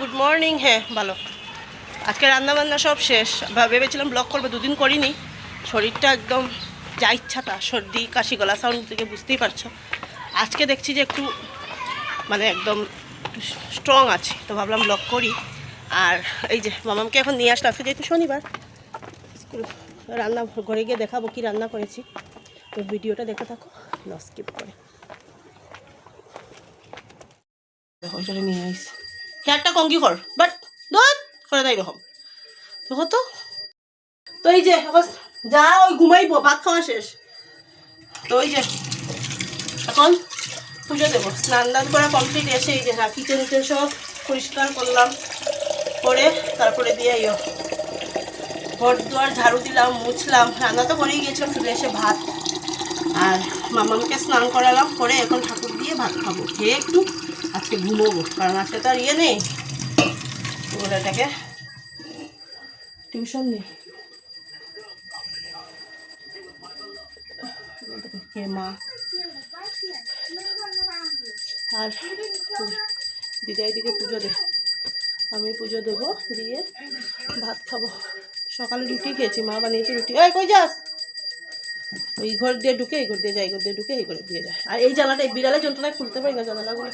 Good morning হ্যাঁ ভালো। আজকে রান্না বান্না সব শেষ। ভেবেছিলাম ব্লগ করব, দুদিন করিনি। শরীরটা একদম যা ইচ্ছা তা, সর্দি, কাশি, গলা সাউন্ড থেকে বুঝতেই পারছ। আজকে দেখছি যে একটু মানে একদম স্ট্রং আছে, তো ভাবলাম ব্লগ করি। আর এই যে মামামকে এখন নিয়ে আসলে আজকে যেহেতু শনিবার, স্কুল রান্না ঘরে গিয়ে দেখাবো কি রান্না করেছি। তো ভিডিওটা দেখে থাকো, না স্কিপ করে। নিয়ে আইস একটা কঙ্কি কর বাট দত করে দেয় এরকম। দেখো তো। তো এই যে যা ওই ঘুমাইবো, ভাত খাওয়া শেষ। তো ওই যে, এখন পুজো দেবো। স্নান দান করা কমপ্লিট এসে এই যে হ্যাঁ কিচেন টিচেন সব পরিষ্কার করলাম। করে তারপরে দিয়ে ইয়ে ঘর দুয়ার ঝাড়ু দিলাম, মুছলাম। রান্না তো করেই গেছিলাম, শুধু এসে ভাত। আর মামাকে স্নান করালাম, করে এখন ঠাকুর দিয়ে ভাত খাব। খেয়ে একটু আজকে ঘুমোবো, কারণ আজকে তো আর ইয়ে নেই। ওটাকে টিউশন নেই। মা আর দিদাই দিকে পুজো দে। আমি পুজো দেবো, দিয়ে ভাত খাব। সকালে রুটি খেয়েছি, মা বানিয়েছে রুটি। এই, কই যাস? ওই ঘর দিয়ে ঢুকে, এই ঘর দিয়ে যায়, এই ঘর দিয়ে ঢুকে, এই ঘর দিয়ে যায়। আর এই জানাটা এই বিড়ালের যন্ত্রণায় খুলতে পারি না জানালাগুলো।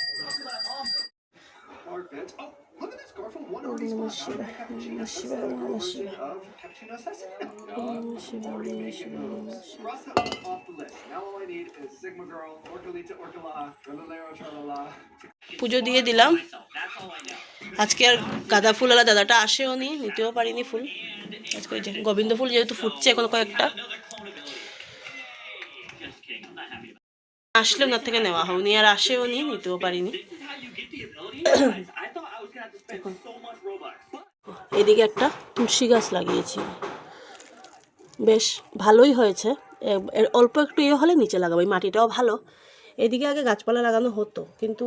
পুজো দিয়ে দিলাম। আজকে আর গাঁদা ফুলওয়ালা দাদাটা আসেও নি নিতেও পারিনি ফুল। আজকে ওই যে গোবিন্দ ফুল যেহেতু ফুটছে এখন কয়েকটা। আসলে ওনার থেকে নেওয়া হয় উনি আর আসেও নি নিতেও পারিনি। এদিকে একটা তুলসী গাছ লাগিয়েছি। বেশ ভালোই হয়েছে। অল্প একটু ইয়ে হলে নিচে লাগাবো, এই মাটিটাও ভালো। এদিকে আগে গাছপালা লাগানো হতো, কিন্তু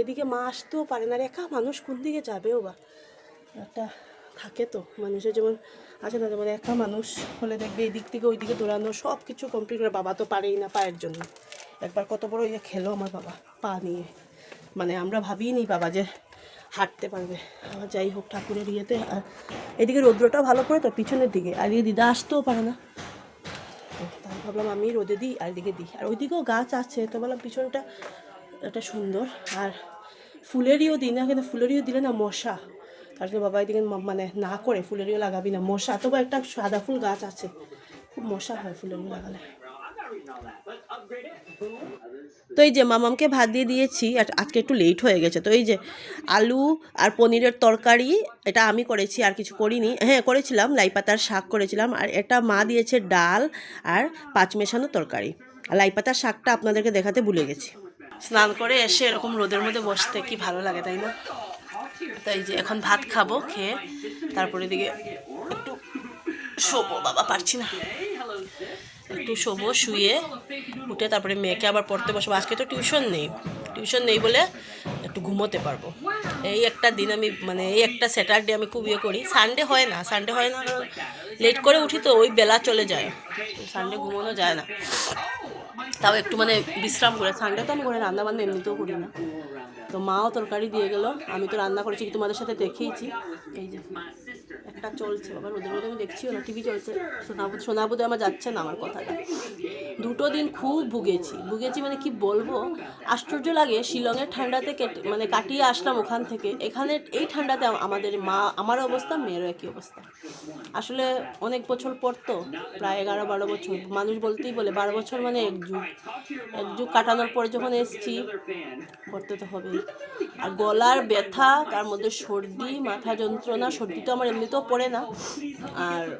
এদিকে মা আসতেও পারে না একা মানুষ কোন দিকে যাবেও বা? একটা থাকে তো, মানুষের যেমন আছে না যেমন একা মানুষ হলে দেখবে এদিক থেকে ওই দিকে দৌড়ানো সব কিছু কমপ্লিট করে, বাবা তো পারেই না পায়ের জন্য। একবার কত বড় ইয়ে খেলো আমার বাবা, পা নিয়ে। মানে আমরা ভাবিই নি বাবা যে হাঁটতে পারবে। আমার যাই হোক ঠাকুরের ইয়েতে আর এদিকে রৌদ্রটা ভালো করে তো পিছনের দিকে। আর এই দিদা আসতেও পারে না। তাই ভাবলাম আমি রোদে দিই আর এদিকে দিই। আর ওইদিকেও গাছ আছে, তো বললাম পিছনটা, এটা সুন্দর। আর ফুলেরইও দিই না, কিন্তু ফুলেরইও দিলে না মশা। তার জন্য বাবা এদিকে মানে না করে ফুলেরইও লাগাবি না, মশা। তবু একটা সাদা ফুল গাছ আছে, খুব মশা হয় ফুলেরইও লাগালে। তো এই যে মামামকে ভাত দিয়ে দিয়েছি, আর আজকে একটু লেট হয়ে গেছে। তো এই যে আলু আর পনিরের তরকারি, এটা আমি করেছি, আর কিছু করিনি। হ্যাঁ করেছিলাম, লাই পাতার শাক করেছিলাম, আর এটা মা দিয়েছে ডাল আর পাঁচ মেশানো তরকারি। আর লাই পাতার শাকটা আপনাদেরকে দেখাতে ভুলে গেছি। স্নান করে এসে এরকম রোদের মধ্যে বসতে কি ভালো লাগে, তাই না? তাই যে এখন ভাত খাব, খেয়ে তারপরে দিকে একটু শোবো। বাবা, পারছি না। একটু শোবো, শুয়ে উঠে তারপরে মেয়েকে আবার পড়তে বসবো। আজকে তো টিউশন নেই। টিউশন নেই বলে একটু ঘুমোতে পারব। এই একটা দিন আমি মানে এই একটা স্যাটারডে আমি খুব ইয়ে করি। সানডে হয় না, সানডে হয় না, লেট করে উঠি তো ওই বেলা চলে যায়। সানডে ঘুমোনো যায় না। তাও একটু মানে বিশ্রাম করে। সানডে তো আমি করে রান্না বান্না এমনিতেও করি না। তো মাও তরকারি দিয়ে গেল। আমি তো রান্না করেছি, তোমাদের সাথে দেখিয়েছি। এই যে। চলছে, বাবা রোদের মধ্যে আমি দেখছিও না টিভি চলছে। সোনাবুদ সোনাবুদে আমার যাচ্ছে না আমার কথাটা। দুটো দিন খুব ভুগেছি। ভুগেছি মানে কি বলব? আশ্চর্য লাগে, শিলংয়ের ঠান্ডাতে মানে কাটিয়ে আসলাম ওখান থেকে। এখানে এই ঠান্ডাতে আমাদের মা, আমার অবস্থা, মেয়েরও একই অবস্থা। আসলে অনেক বছর পর তো, প্রায় এগারো বারো বছর। মানুষ বলতেই বলে, বারো বছর মানে এক যুগ। এক যুগ কাটানোর পর যখন এসছি করতে তো হবেই। আর গলার ব্যথা, তার মধ্যে সর্দি, মাথা যন্ত্রণা, সর্দি তো আমার এমনিতেও পড়ে না। আর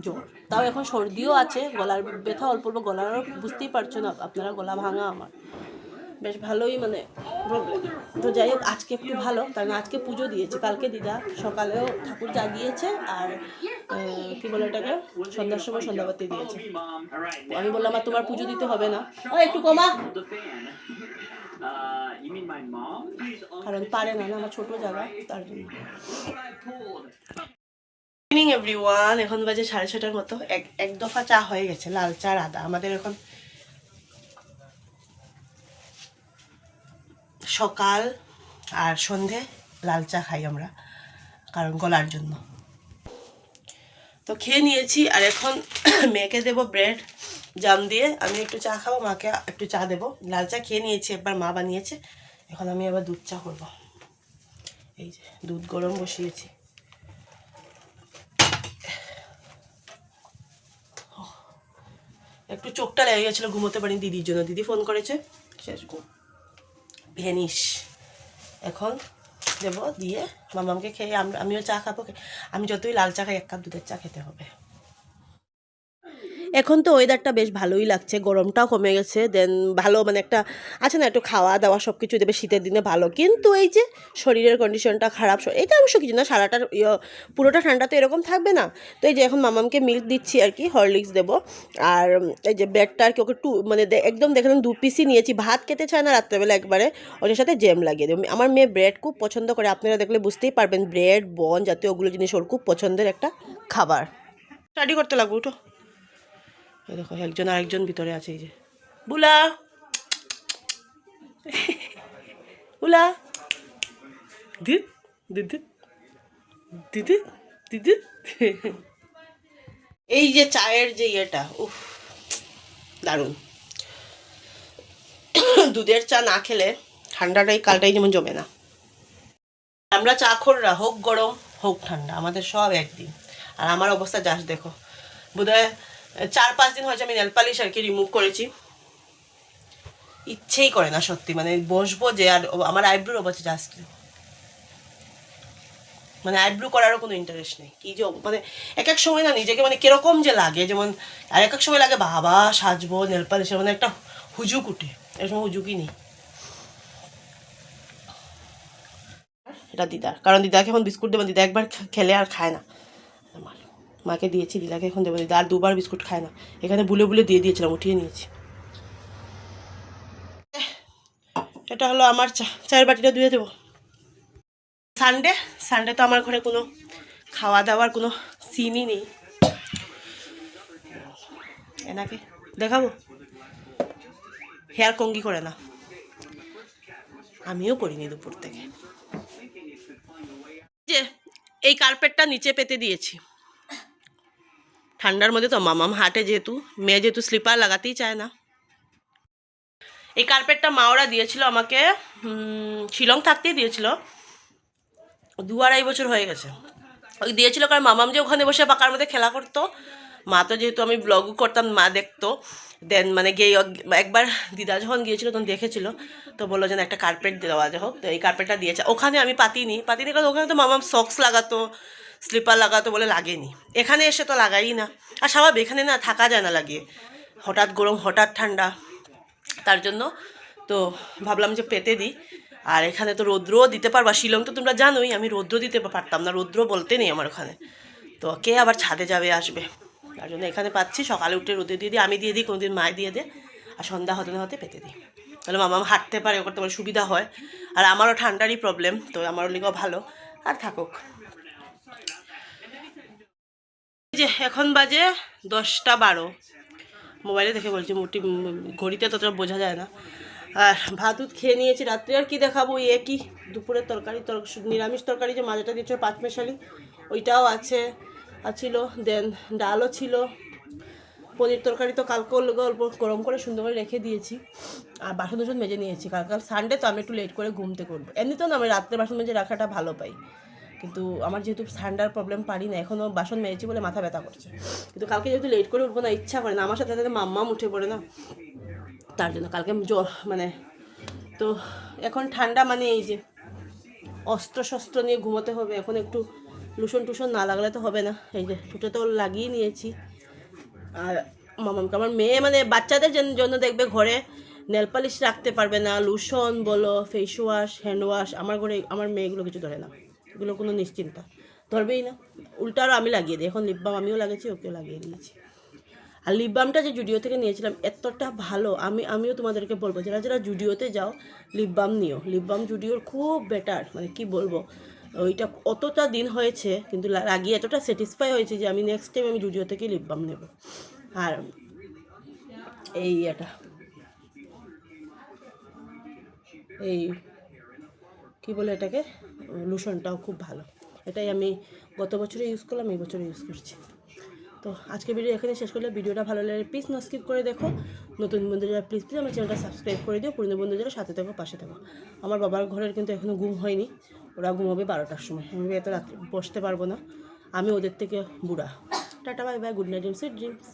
জ্বর। তাও এখন সর্দিও আছে, গলার ব্যথা, অল্প অল্প গলারও বুঝতেই পারছ না, আপনারা গলা ভাঙা আমার। বেশ ভালোই মানে তো যাই হোক, আজকে একটু ভালো, কারণ আজকে পুজো দিয়েছে। কালকে দিদা সকালেও ঠাকুর জাগিয়েছে আর কি বলে এটাকে সন্ধ্যার সময় সন্ধ্যাবাতি দিয়েছে। আমি বললাম, আর তোমার পুজো দিতে হবে না। ও একটু কমা। কারণ পারে না, আমার ছোট জায়গা, তার জন্য। এভরিওয়ান এখন বাজে সাড়ে ছটার মতো। এক এক দফা চা হয়ে গেছে, লাল চা আদা আমাদের এখন সকাল আর সন্ধে লাল চা খাই আমরা, কারণ গলার জন্য। তো খেয়ে নিয়েছি, আর এখন মেয়েকে দেবো ব্রেড, জাম দিয়ে। আমি একটু চা খাব, মাকে একটু চা দেবো। লাল চা খেয়ে নিয়েছি, একবার মা বানিয়েছে। এখন আমি আবার দুধ চা করব। এই যে, দুধ গরম বসিয়েছি। একটু চোখটা লেগে গেছিল ঘুমোতে পারিনি, দিদির জন্য। দিদি ফোন করেছে। শেষ ঘুম ভেনিস। এখন দেবো, দিয়ে মামামকে খেয়ে আমিও চা খাব আমি যতই লাল চা খাই, এক কাপ দুধের চা খেতে হবে। এখন তো ওয়েদারটা বেশ ভালোই লাগছে গরমটাও কমে গেছে দেন ভালো মানে একটা আছে না একটু খাওয়া দাওয়া সব কিছু দেবে শীতের দিনে ভালো। কিন্তু এই যে শরীরের কন্ডিশনটা খারাপ এটা অবশ্য কিছু না সারাটা ইয়ে, পুরোটা ঠান্ডা তো এরকম থাকবে না। তো এই যে এখন মামামকে মিল্ক দিচ্ছি আর কি হরলিক্স দেবো। আর এই যে ব্রেডটা আর কি ওকে টু মানে একদম দেখলাম দু পিসই নিয়েছি। ভাত খেতে চায় না রাত্রেবেলা একবারে ওটার সাথে জ্যাম লাগিয়ে দেবো। আমার মেয়ে ব্রেড খুব পছন্দ করে আপনারা দেখলে বুঝতেই পারবেন ব্রেড বন জাতীয় ওগুলো জিনিস ওর খুব পছন্দের একটা খাবার। স্টাডি করতে লাগবো উঠো। দেখো, একজন আরেকজন ভিতরে আছে, এই যে। বুলা! বুলা! এই যে চায়ের যে ইয়েটা, উফ, দারুণ। দুধের চা না খেলে ঠান্ডাটাই কালটাই যেমন জমে না। আমরা চা খোররা, হোক গরম, হোক ঠান্ডা, আমাদের সব একদিন। আর আমার অবস্থা যাস দেখো, বোধহয় চার পাঁচ দিন হয়েছে আমি নেল পালিশ আর কি রিমুভ করেছি। ইচ্ছেই করে না সত্যি মানে বসবো যে আর আমার আইব্রোর অবস্থা জাস্ট মানে আইব্রো করারও কোনো ইন্টারেস্ট নেই। কি যে মানে এক এক সময় না নিজেকে মানে কীরকম যে লাগে, যেমন আর এক এক সময় লাগে বাবা সাজবো নেল পালিশের মানে একটা হুজুক উঠে, এর সময় হুজুকই নেই। এটা দিদার, কারণ দিদাকে এখন বিস্কুট দেবো, দিদা একবার খেলে আর খায় না। মাকে দিয়েছি, দিদাকে এখন দেবো দিদা আর দুবার বিস্কুট খায় না। এখানে বুলে বুলে দিয়ে দিয়েছিলাম, উঠিয়ে নিয়েছি। এটা হলো আমার চা, চায়ের বাটিটা ধুয়ে দেবো। সানডে সানডে তো আমার ঘরে কোনো খাওয়া দাওয়ার কোনো সিনই নেই। এনাকে দেখাবো? হেয়ার কঙ্গি করে না। আমিও করিনি দুপুর থেকে। যে, এই কার্পেটটা নিচে পেতে দিয়েছি। ঠান্ডার মধ্যে তো মামাম হাটে যেহেতু, মেয়ে যেহেতু স্লিপার লাগাতেই চায় না। এই কার্পেটটা মাওরা দিয়েছিল আমাকে শিলং থাকতেই দিয়েছিল। দু আড়াই বছর হয়ে গেছে। ওই দিয়েছিল কারণ মামাম যে ওখানে বসে পাকার মধ্যে খেলা করতো, মা তো যেহেতু আমি ব্লগও করতাম, মা দেখতো। দেন মানে গিয়ে একবার দিদা যখন গিয়েছিল তখন দেখেছিল, তো বলল যেন একটা কার্পেট দেওয়া যায় হোক তো এই কার্পেটটা দিয়েছে। ওখানে আমি পাতিনি পাতিনি কারণ ওখানে তো মামাম সক্স লাগাতো স্লিপার লাগাতো বলে লাগেনি। এখানে এসে তো লাগাই না। আর স্বাভাবিক এখানে না থাকা যায় না লাগিয়ে হঠাৎ গরম, হঠাৎ ঠান্ডা। তার জন্য তো ভাবলাম যে পেতে দিই। আর এখানে তো রৌদ্রও দিতে পারবা। শিলং তো তোমরা জানোই, আমি রৌদ্র দিতে পারতাম না। রৌদ্র বলতে নেই আমার ওখানে। তো কে আবার ছাদে যাবে, আসবে। তার জন্য এখানে পাচ্ছি। সকালে উঠে রোদে দিয়ে দিই। আমি দিয়ে দিই, কোনোদিন মায় দিয়ে দে। আর সন্ধ্যা হতে না হতে পেতে দিই। তাহলে মামা হাঁটতে পারে করতে পারে সুবিধা হয়। আর আমারও ঠান্ডারই প্রবলেম তো আমারও লিগেও ভালো। আর থাকুক এই যে এখন বাজে দশটা বারো। মোবাইলে দেখে বলছি, মোটি, ঘড়িতে ততটা বোঝা যায় না। আর ভাত উত খেয়ে নিয়েছি, রাত্রে আর কি দেখাবো? ওই একই, দুপুরের তরকারি, তর, নিরামিষ তরকারি যে মাজাটা দিয়েছে পাঁচমেশালি ওইটাও আছে ছিল, দেন ডালও ছিল। পনির তরকারি তো কালকে অল্প গরম করে সুন্দর করে রেখে দিয়েছি। আর বাসন টাসন মেজে নিয়েছি। কাল কাল সানডে তো আমি একটু লেট করে ঘুমতে করব। এমনিতেও না, আমি রাত্রে বাসন মেজে রাখাটা ভালো পাই। কিন্তু আমার যেহেতু ঠান্ডার প্রবলেম পারি না। এখনও বাসন মেরেছি বলে মাথা ব্যথা করছে। কিন্তু কালকে যেহেতু লেট করে উঠবো না, ইচ্ছা করে না। আমার সাথে সাথে মাম্মাম উঠে পড়ে না। তার জন্য কালকে আমি জ- মানে তো এখন ঠান্ডা মানে এই যে অস্ত্র শস্ত্র নিয়ে ঘুমোতে হবে। এখন একটু লুসন টুসন না লাগলে তো হবে না। এই যে ঠুটে তো লাগিয়ে নিয়েছি। আর মামামকে আমার মেয়ে মানে বাচ্চাদের জন- জন্য দেখবে ঘরে নেল পালিশ রাখতে পারবে না। লুশন বলো ফেস ওয়াশ হ্যান্ড ওয়াশ আমার ঘরে, আমার মেয়েগুলো কিছু ধরে না। এগুলো কোনো নিশ্চিন্তা। ধরবেই না। উল্টা আরও আমি লাগিয়ে দিই। এখন লিপ বাম আমিও লাগিয়েছি ওকেও লাগিয়ে দিয়েছি। আর লিপ বামটা যে জুডিও থেকে নিয়েছিলাম, এতটা ভালো। আমি, আমিও তোমাদেরকে বলব, যারা যারা জুডিওতে যাও লিপ বাম নিও। লিপ বাম জুডিওর খুব বেটার মানে কি বলব, ওইটা অতটা দিন হয়েছে, কিন্তু লাগিয়ে এতটা স্যাটিসফাই হয়েছে যে আমি নেক্সট টাইম আমি জুডিও থেকে লিপ বাম নেব। আর এই এটা। এই, কী বলে এটাকে? লুশনটাও খুব ভালো। এটাই আমি গত বছরে ইউজ করলাম, এই বছরে ইউজ করছি। তো আজকে ভিডিও এখানে শেষ করলে ভিডিওটা ভালো লাগে প্লিজ ন স্কিপ করে দেখো। নতুন বন্ধুরা প্লিজ প্লিজ আমার চ্যানেলটা সাবস্ক্রাইব করে দিও। পুরনো বন্ধুদের সাথে থাকো, পাশে থাকো। আমার বাবার ঘরের কিন্তু এখনও ঘুম হয়নি। ওরা ঘুমাবে বারোটার সময়। আমি এত রাত্রে বসতে পারব না। আমি ওদের থেকে বুড়া। Tata bye bye good night dreams dreams